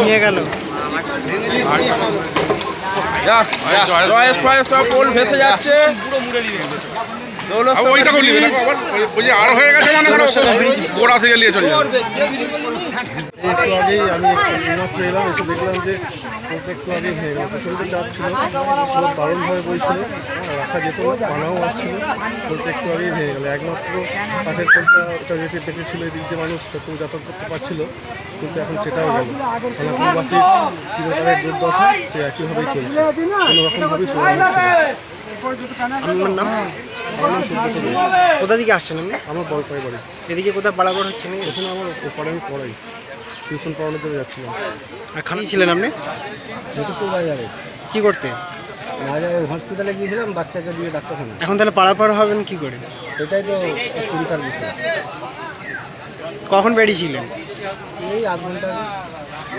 নিয়ে গেল সব পোল ভেসে যাচ্ছে আর ওইটা ওই যে হয়ে গেছে মানে গোড়া থেকে নিয়ে চলে যাবে একটু আগেই আমি এইমাত্র এলাম এসে দেখলাম যে একটু আগে ভেঙে গেল প্রচণ্ড চাপ ছিল স্রোত দারুণভাবে বইছিল রাখা যেত পানাও আসছিল পোলটা একটু আগেই ভেঙে গেল। একমাত্র পোলটা ওটা যেতে পেতেছিল এই দিক দিয়ে মানুষ যত যাতায়াত করতে পারছিল কিন্তু এখন সেটাও গেল। খানাপুরবাসীর চিরকালের দুর্দশা সে একইভাবেই চলছে। কোনো রকমভাবেই সমাধান আমার নাম কোথা থেকে আসছেন আপনি? আমার বড় পাই বাড়ি এদিকে কোথাও বাড়াবার হচ্ছে না এখানে আমার ওপারে আমি পড়াই। টিউশন পড়ানোর জন্য যাচ্ছিলাম। আর খালি ছিলেন আপনি? যতটুকু বাজারে। কি করতে? বাজারে হসপিটালে গিয়েছিলাম বাচ্চাকে দিয়ে ডাক্তারখানা এখন তাহলে পাড়াপাড় হবেন কি করে? সেটাই তো চিন্তার বিষয়। কখন বেরিয়েছিলেন? এই আধ ঘণ্টা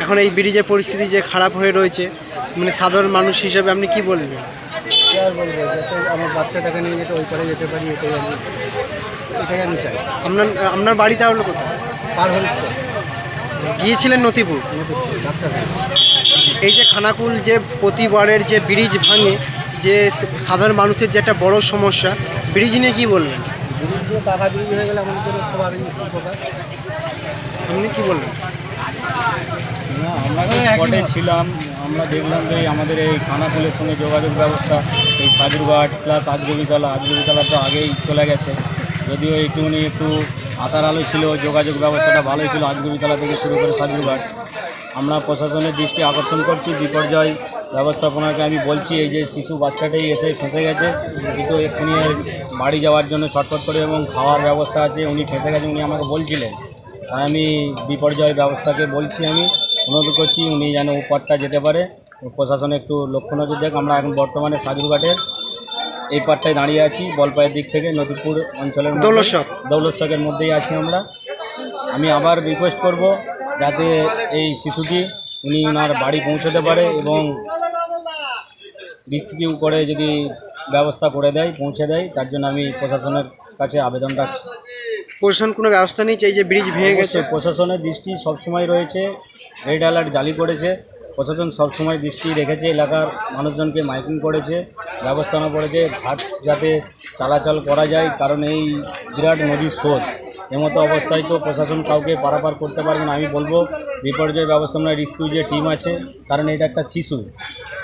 এখন এই ব্রিজের পরিস্থিতি যে খারাপ হয়ে রয়েছে মানে সাধারণ মানুষ হিসেবে আপনি কি বলবেন? আর বলব যাতে আমার বাচ্চাটাকে নিয়ে যেতে ওই পারে যেতে পারি এটাই আমি এটাই আমি চাই। আপনার আপনার বাড়ি তাহলে কোথায়? পার হলিস গিয়েছিলেন নতিপুর এই যে খানাকুল যে প্রতিবারের যে ব্রিজ ভাঙে যে সাধারণ মানুষের যে একটা বড় সমস্যা ব্রিজ নিয়ে কি বলবেন? ব্রিজ দিয়ে পাকা ব্রিজ হয়ে গেলে আমাদের জন্য সবারই উপকার আপনি কি বলবেন? না আমরা স্পটে ছিলাম আমরা দেখলাম যে আমাদের এই খানাকুলের সঙ্গে যোগাযোগ ব্যবস্থা এই সাজুরঘাট প্লাস আজগবিতলা আজগবিতলা তো আগেই চলে গেছে। যদিও একটুখানি একটু আশার আলো ছিল, যোগাযোগ ব্যবস্থাটা ভালোই ছিল আজগবিতলা থেকে শুরু করে সাজুরঘাট আমরা প্রশাসনের দৃষ্টি আকর্ষণ করছি, বিপর্যয় ব্যবস্থাপনাকে আমি বলছি, এই যে শিশু বাচ্চাটাই এসে ফেঁসে গেছে, কিন্তু এক্ষুনি বাড়ি যাওয়ার জন্য ছটফট করে এবং খাওয়ার ব্যবস্থা আছে, উনি ফেঁসে গেছে উনি আমাকে বলছিলেন। তাই আমি বিপর্যয় ব্যবস্থাকে বলছি আমি, অনুরোধ করছি উনি যেন উপরটা যেতে পারে। প্রশাসন একটু লক্ষ্য নজর দেখ, আমরা এখন বর্তমানে সাজুরঘাটের এই পারটায় দাঁড়িয়ে আছি বলপায়ের দিক থেকে নদীপুর অঞ্চলের মধ্যে- দৌলতশক। মধ্যেই আছি আমরা। আমি আবার রিকোয়েস্ট করব যাতে এই শিশুটি উনি ওনার বাড়ি পৌঁছতে পারে এবং রিক্সকিউ করে যদি ব্যবস্থা করে দেয় পৌঁছে দেয় তার জন্য আমি প্রশাসনের কাছে আবেদন রাখছি। প্রশাসন কোনো ব্যবস্থা নিয়েছে এই যে ব্রিজ ভেঙে গেছে? প্রশাসনের দৃষ্টি সবসময় রয়েছে। রেড অ্যালার্ট জালি করেছে। প্রশাসন সবসময় দৃষ্টি রেখেছে, এলাকার মানুষজনকে মাইকিং করেছে, ব্যবস্থা ব্যবস্থাপনা করেছে, ঘাট যাতে চলাচল করা যায়, কারণ এই বিরাট নদীর স্রোত। এমতো অবস্থায় তো প্রশাসন কাউকে পারাপার করতে পারবে না, আমি বলব বিপর্যয় ব্যবস্থাপনা রিস্কিউ যে টিম আছে, কারণ এটা একটা শিশু।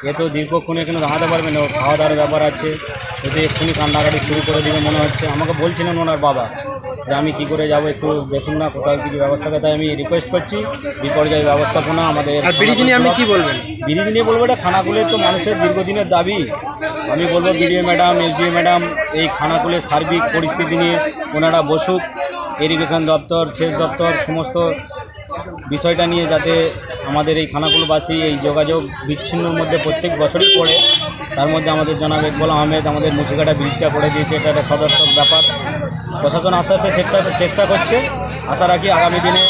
এ তো দীর্ঘক্ষণ এখানে দাঁড়াতে পারবে না, খাওয়া দাওয়ার ব্যাপার আছে যদি এক্ষুনি কান্নাকাটি শুরু করে দিবে মনে হচ্ছে। আমাকে বলছিলেন ওনার বাবা যে আমি কী করে যাব একটু দেখুন না কোথাও কিছু ব্যবস্থা তাই আমি রিকোয়েস্ট করছি বিপর্যয় ব্যবস্থাপনা আমাদের ব্রিজ নিয়ে আপনি কী বলবেন? ব্রিজ নিয়ে বলব এটা খানাকুলের তো মানুষের দীর্ঘদিনের দাবি। আমি বলব বিডিও ম্যাডাম এসডিও ম্যাডাম এই খানাকুলের সার্বিক পরিস্থিতি নিয়ে ওনারা বসুক ইরিগেশন দপ্তর সেচ দপ্তর সমস্ত বিষয়টা নিয়ে যাতে আমাদের এই খানাকুলবাসী এই যোগাযোগ বিচ্ছিন্নর মধ্যে প্রত্যেক বছরই পড়ে তার মধ্যে আমাদের জনাব ইকবাল আহমেদ আমাদের মুচিকাটা ব্রিজটা করে দিয়েছে এটা একটা সদর্থক ব্যাপার। প্রশাসন আস্তে আস্তে চেষ্টা চেষ্টা করছে। আশা রাখি আগামী দিনে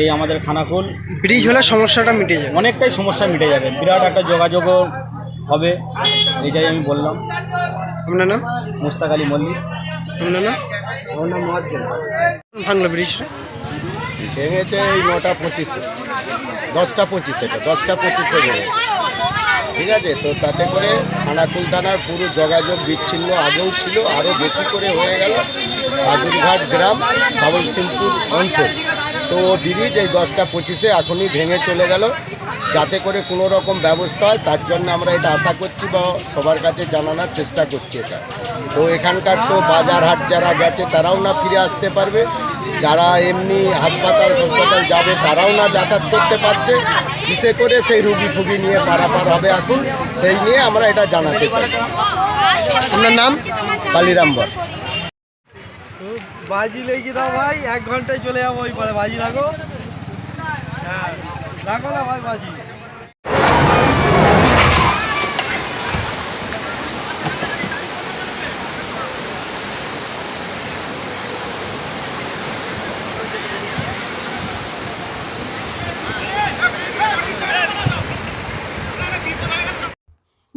এই আমাদের খানাকুল ব্রিজ হলে সমস্যাটা মিটে যাবে। অনেকটাই সমস্যা মিটে যাবে। বিরাট একটা যোগাযোগও হবে এটাই আমি বললাম। আপনার নাম? মুস্তাক আলী মল্লিক। আপনার নাম? আমার নাম মহাজন। ভাঙলো ব্রিজটা ভেঙেছে এই নটা পঁচিশে। দশটা পঁচিশে দশটা পঁচিশে ভেঙেছে। ঠিক আছে তো তাতে করে খানাকুল থানার পুরো যোগাযোগ বিচ্ছিন্ন আগেও ছিল আরও বেশি করে হয়ে গেল। সাজুরঘাট গ্রাম, সাবলসিংপুর অঞ্চল। তো ব্রিজ এই দশটা পঁচিশে এখনই ভেঙে চলে গেল। যাতে করে কোনো রকম ব্যবস্থা হয়, তার জন্য আমরা এটা আশা করছি বা সবার কাছে জানানোর চেষ্টা করছি এটা। তো এখানকার তো বাজার হাট যারা গেছে, তারাও না ফিরে আসতে পারবে। যারা এমনি হাসপাতাল হাসপাতাল যাবে, তারাও না যাতায়াত করতে পারছে। কিসে করে সেই রুগী ফুগি নিয়ে পারাপার হবে এখন, সেই নিয়ে আমরা এটা জানাতে চাই। আপনার নাম? কালিরাম্বর বাজি লেগে দাও ভাই, এক ঘন্টায় চলে যাব ওই পরে। বাজি লাগো। হ্যাঁ লাগো না ভাই বাজি।